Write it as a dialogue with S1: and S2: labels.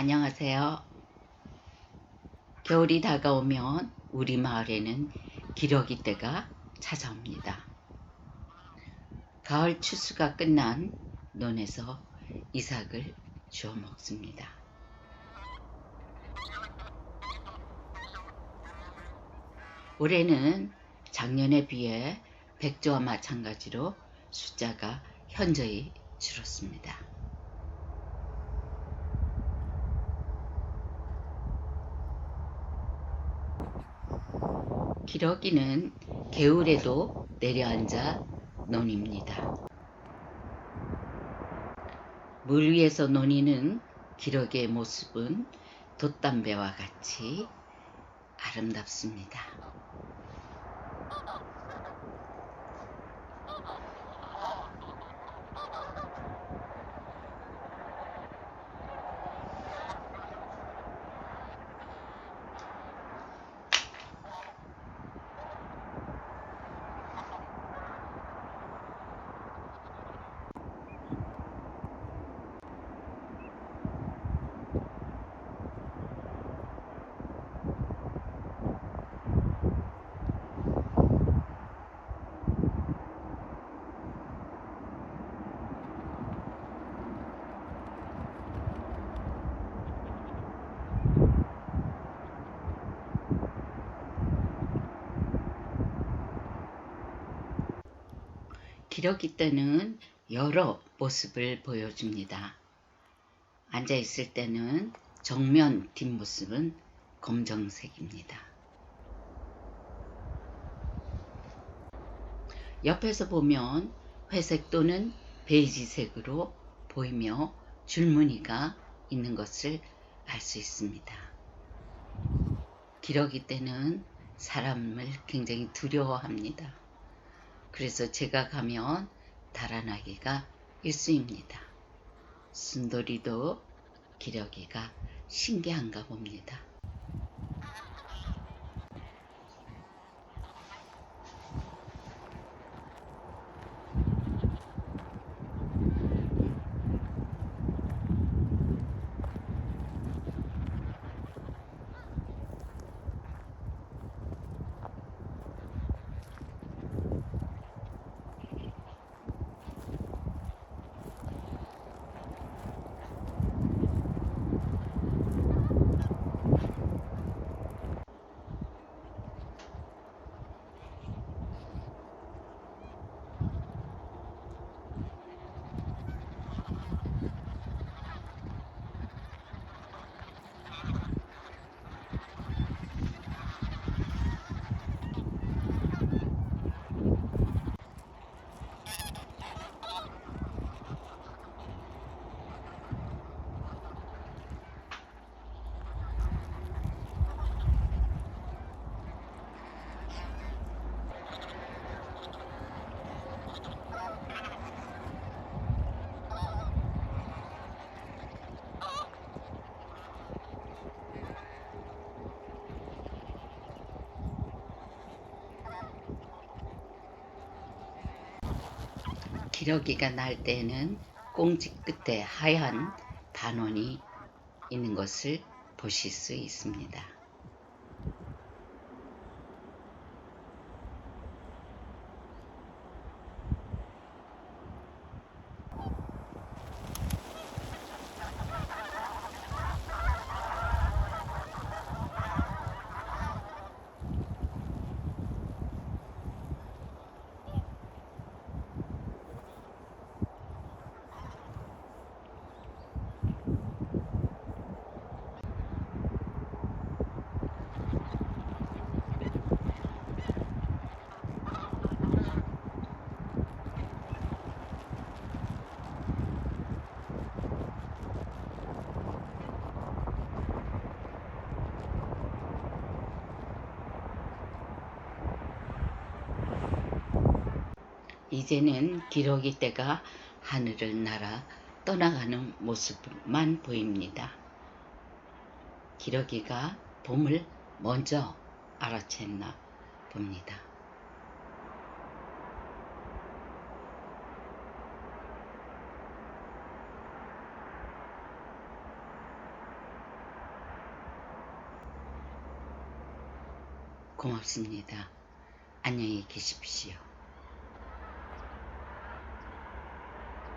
S1: 안녕하세요. 겨울이 다가오면 우리 마을에는 기러기 때가 찾아옵니다. 가을 추수가 끝난 논에서 이삭을 주워 먹습니다. 올해는 작년에 비해 백조와 마찬가지로 숫자가 현저히 줄었습니다. 기러기는 개울에도 내려앉아 논입니다. 물 위에서 논이는 기러기의 모습은 돛담배와 같이 아름답습니다. 기러기 때는 여러 모습을 보여줍니다. 앉아 있을 때는 정면 뒷모습은 검정색입니다. 옆에서 보면 회색 또는 베이지색으로 보이며 줄무늬가 있는 것을 알 수 있습니다. 기러기 때는 사람을 굉장히 두려워합니다. 그래서 제가 가면 달아나기가 일수입니다. 순돌이도 기러기가 신기한가 봅니다. 기러기가 날 때에는 꽁지 끝에 하얀 반원이 있는 것을 보실 수 있습니다. 이제는 기러기 떼가 하늘을 날아 떠나가는 모습만 보입니다. 기러기가 봄을 먼저 알아챘나 봅니다. 고맙습니다. 안녕히 계십시오.